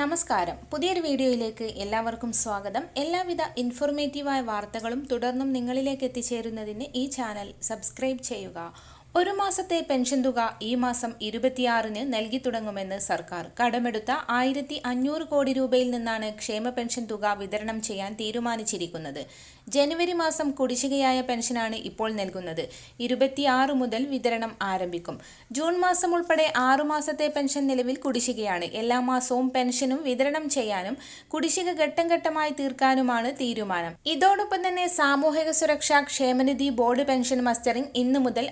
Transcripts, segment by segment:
നമസ്കാരം. പുതിയൊരു വീഡിയോയിലേക്ക് എല്ലാവർക്കും സ്വാഗതം. എല്ലാവിധ ഇൻഫോർമേറ്റീവായ വാർത്തകളും തുടർന്നും നിങ്ങളിലേക്ക് എത്തിച്ചേരുന്നതിന് ഈ ചാനൽ സബ്സ്ക്രൈബ് ചെയ്യുക. ഒരു മാസത്തെ പെൻഷൻ തുക ഈ മാസം ഇരുപത്തിയാറിന് നൽകി തുടങ്ങുമെന്ന് സർക്കാർ. കടമെടുത്ത ആയിരത്തി അഞ്ഞൂറ് കോടി രൂപയിൽ നിന്നാണ് ക്ഷേമ പെൻഷൻ തുക വിതരണം ചെയ്യാൻ തീരുമാനിച്ചിരിക്കുന്നത്. ജനുവരി മാസം കുടിശ്ശികയായ പെൻഷനാണ് ഇപ്പോൾ നൽകുന്നത്. ഇരുപത്തിയാറ് മുതൽ വിതരണം ആരംഭിക്കും. ജൂൺ മാസം ഉൾപ്പെടെ ആറു മാസത്തെ പെൻഷൻ നിലവിൽ കുടിശ്ശികയാണ്. എല്ലാ മാസവും പെൻഷനും വിതരണം ചെയ്യാനും കുടിശ്ശിക ഘട്ടം ഘട്ടമായി തീർക്കാനുമാണ് തീരുമാനം. ഇതോടൊപ്പം തന്നെ സാമൂഹിക സുരക്ഷാ ക്ഷേമനിധി ബോർഡ് പെൻഷൻ മസ്റ്ററിംഗ് ഇന്നു മുതൽ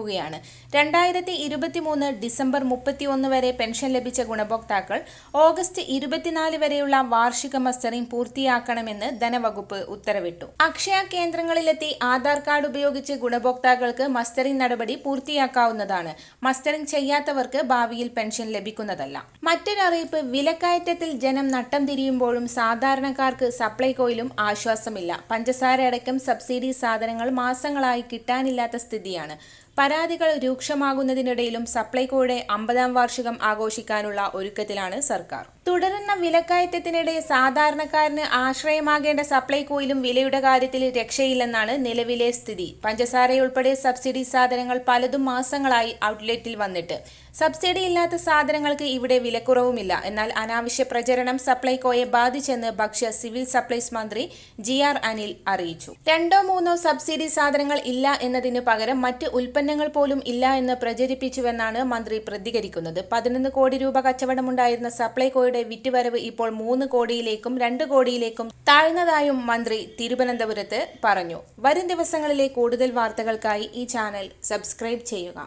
ആരംഭിക്കുകയാണ് രണ്ടായിരത്തി ഇരുപത്തി മൂന്ന് ഡിസംബർ മുപ്പത്തിയൊന്ന് വരെ പെൻഷൻ ലഭിച്ച ഗുണഭോക്താക്കൾ ഓഗസ്റ്റ് ഇരുപത്തിനാല് വരെയുള്ള വാർഷിക മസ്റ്ററിംഗ് പൂർത്തിയാക്കണമെന്ന് ധനവകുപ്പ് ഉത്തരവിട്ടു. അക്ഷയ കേന്ദ്രങ്ങളിലെത്തി ആധാർ കാർഡ് ഉപയോഗിച്ച് ഗുണഭോക്താക്കൾക്ക് മസ്റ്ററിംഗ് നടപടി പൂർത്തിയാക്കാവുന്നതാണ്. മസ്റ്ററിംഗ് ചെയ്യാത്തവർക്ക് ഭാവിയിൽ പെൻഷൻ ലഭിക്കുന്നതല്ല. മറ്റൊരറിയിപ്പ് വിലക്കയറ്റത്തിൽ ജനം നട്ടം തിരിയുമ്പോഴും സാധാരണക്കാർക്ക് സപ്ലൈകോയിലും ആശ്വാസമില്ല. പഞ്ചസാര അടക്കം സബ്സിഡി സാധനങ്ങൾ മാസങ്ങളായി കിട്ടാനില്ലാത്ത സ്ഥിതിയാണ്. പരാതികൾ രൂക്ഷമാകുന്നതിനിടയിലും സപ്ലൈകോയുടെ അമ്പതാം വാർഷികം ആഘോഷിക്കാനുള്ള ഒരുക്കത്തിലാണ് സർക്കാർ. തുടരുന്ന വിലക്കയറ്റത്തിനിടെ സാധാരണക്കാരന് ആശ്രയമാകേണ്ട സപ്ലൈകോയിലും വിലയുടെ കാര്യത്തിൽ രക്ഷയില്ലെന്നാണ് നിലവിലെ സ്ഥിതി. പഞ്ചസാരയുൾപ്പെടെ സബ്സിഡി സാധനങ്ങൾ പലതും മാസങ്ങളായി ഔട്ട്ലെറ്റിൽ വന്നിട്ട്. സബ്സിഡി ഇല്ലാത്ത സാധനങ്ങൾക്ക് ഇവിടെ വിലക്കുറവുമില്ല. എന്നാൽ അനാവശ്യ പ്രചരണം സപ്ലൈകോയെ ബാധിച്ചെന്ന് ഭക്ഷ്യ സിവിൽ സപ്ലൈസ് മന്ത്രി ജി ആർ അനിൽ അറിയിച്ചു. രണ്ടോ മൂന്നോ സബ്സിഡി സാധനങ്ങൾ ഇല്ല എന്നതിന് പകരം മറ്റ് ഉൽപ്പന്നങ്ങൾ പോലും ഇല്ല എന്ന് പ്രചരിപ്പിച്ചുവെന്നാണ് മന്ത്രി പ്രതികരിക്കുന്നത്. പതിനൊന്ന് കോടി രൂപ കച്ചവടമുണ്ടായിരുന്ന സപ്ലൈകോയുടെ വിറ്റുവരവ് ഇപ്പോൾ മൂന്ന് കോടിയിലേക്കും രണ്ട് കോടിയിലേക്കും താഴ്ന്നതായും മന്ത്രി തിരുവനന്തപുരത്ത് പറഞ്ഞു. വരും ദിവസങ്ങളിലെ കൂടുതൽ വാർത്തകൾക്കായി ഈ ചാനൽ സബ്സ്ക്രൈബ് ചെയ്യുക.